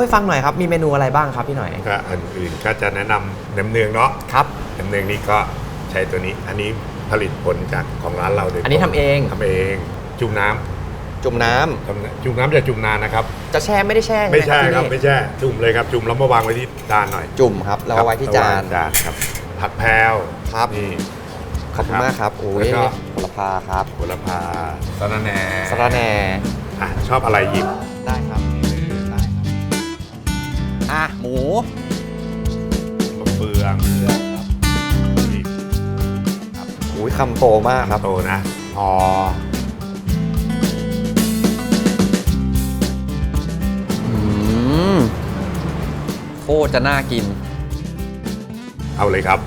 ให้ฟังหน่อยครับ มีเมนูอะไรบ้างครับพี่หน่อย ก็อันอื่นก็จะแนะนำน้ำเนืองเนาะครับน้ำเนืองนี่ก็ใช้ตัวนี้ อันนี้ผลิตผลจากของร้านเราโดยตรงอันนี้ทำเอง ทำเองจุ่มน้ำจุ่มน้ำทำจุ่มน้ำจะจุ่มนานนะครับ จะแช่ไม่ได้แช่ไม่ใช่หครับที่ไม่นี่ใช่จุ่มเลยครับจุ่มแล้วมาวางไว้ที่จานหน่อยจุ่มครับแล้วเอาไว้ที่จานจานครับ ผักแพรวครับนี่ขอบคุณมากครับโอ้ยแล้วก็โหระพาครับโหระพาสะระแหน่สะระแหน่อะชอบอะไรหยิบ อะ หมูมะเฟืองหยิบโอ้ยคำโตมากครับ โตนะพออืมโคตรจะน่ากิน เอาเลยครับ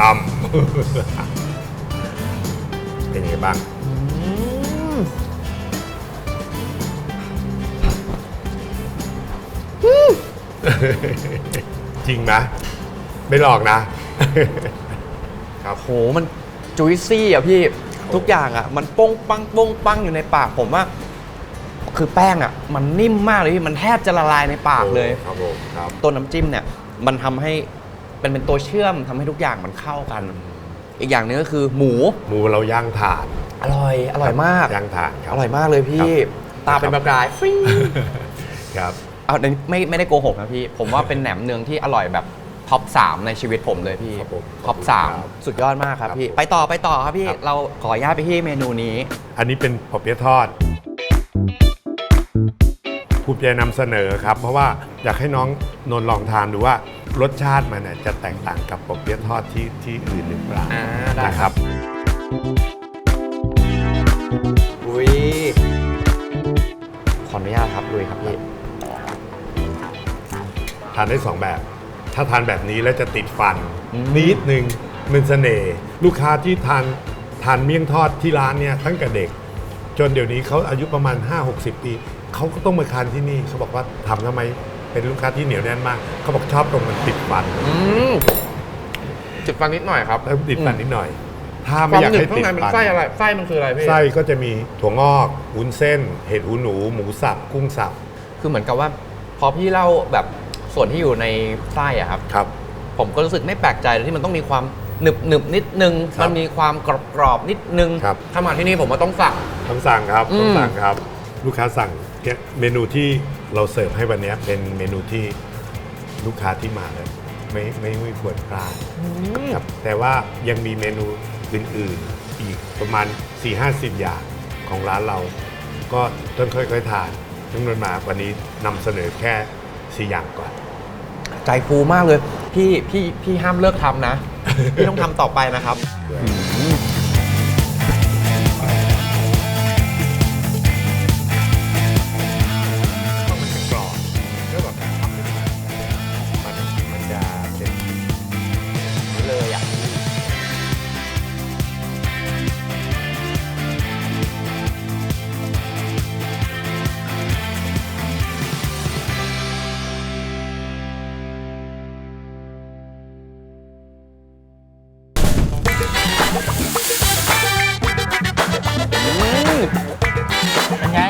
อ้ำเป็นยังไงบ้าง จริงไหมไม่หลอกนะ ครับ โหมันจุยซี่อะพี่ทุกอย่างอะ มันโป้งปังโป้งปังอยู่ในปากผมว่า คือแป้งอะ มันนิ่มมากเลยพี่มันแทบจะละลายในปากเลยครับผมครับตัวน้ำจิ้มเนี่ย มันทำให้เป็นเป็นตัวเชื่อมทำให้ทุกอย่างมันเข้ากัน อีกอย่างหนึงก็คือหมู หมูเราย่างถ่าน อร่อย อร่อยมาก ย่างถ่านครับ อร่อยมากเลยพี่ ครับ ตาเป็นประกายฟริ้ง ครับ เอาเดี๋ยวไม่ไม่ได้โกหกนะพี่ ผมว่าเป็นแหนมเนืองที่อร่อยแบบท็อป 3 ในชีวิตผมเลยพี่ครับผมท็อป ครับ3 สุดยอดมากครับครับพี่ ผมไปต่อไปต่อครับพี่ ครับ เราขออนุญาตไปที่เมนูนี้ อันนี้เป็นปอเปี๊ยะทอดภูมิใจนำเสนอครับ เพราะว่าอยากให้น้องนนท์ลองทานดูว่ารสชาติมันเนี่ยจะแตกต่างกับปอเปี๊ยะทอดที่ที่อื่นหรือเปล่าอ่าได้ นะครับอุ้ยขออนุญาตครับลุยครับพี่ทานได้สองแบบ ถ้าทานแบบนี้แล้วจะติดฟันอืมนิดนึงมันเสน่ห์ลูกค้าที่ทานทานเมี่ยงทอดที่ร้านเนี่ยตั้งแต่เด็ก จนเดี๋ยวนี้เขาอายุประมาณ 5-60 ปีเขาก็ต้องมาทานที่นี่เขาบอกว่าทำทำไมเป็นลูกค้าที่เหนียวแน่นมากเขาบอกชอบตรงมันติดฟันอืมจุดฟังนิดหน่อยครับแล้วติดฟันนิดหน่อย ถ้าคไม่วามอยากหนึบให้ข้าติงดในมันฟันไส้อะไรไส้มันคืออะไรพี่ไส้ก็จะมีถั่วงอกวุ้นเส้น เห็ดหูหนู หมูสับกุ้งสับคือเหมือนกับว่า พอพี่เล่าแบบ ส่วนที่อยู่ในไส้อะครับครับ ผมก็รู้สึกไม่แปลกใจเลยที่มันต้องมีความหนึบหนึบนิดนึง ครับมันมีความกรอบกรอบนิดนึงครับ ถ้ามาที่นี่ผมว่าต้องสั่งต้องสั่งครับอืมต้องสั่งครับ ลูกค้าสั่งเนี่ยเมนูที่เราเสิร์ฟให้วันนี้เป็นเมนูที่ลูกค้าที่มาเลยไม่ไม่ไม่ควรพลาดครับแต่ว่ายังมีเมนูอื่นๆ อีกประมาณ 4-50 อย่างของร้านเรา ก็ต้องค่อยๆทานจำนวนมาวันนี้นำเสนอแค่ สี่อย่างก่อน ใจฟูมากเลย พี่พี่พี่ห้ามเลิกทำนะ พี่ต้องทำต่อไปนะครับ อืม เป็นไง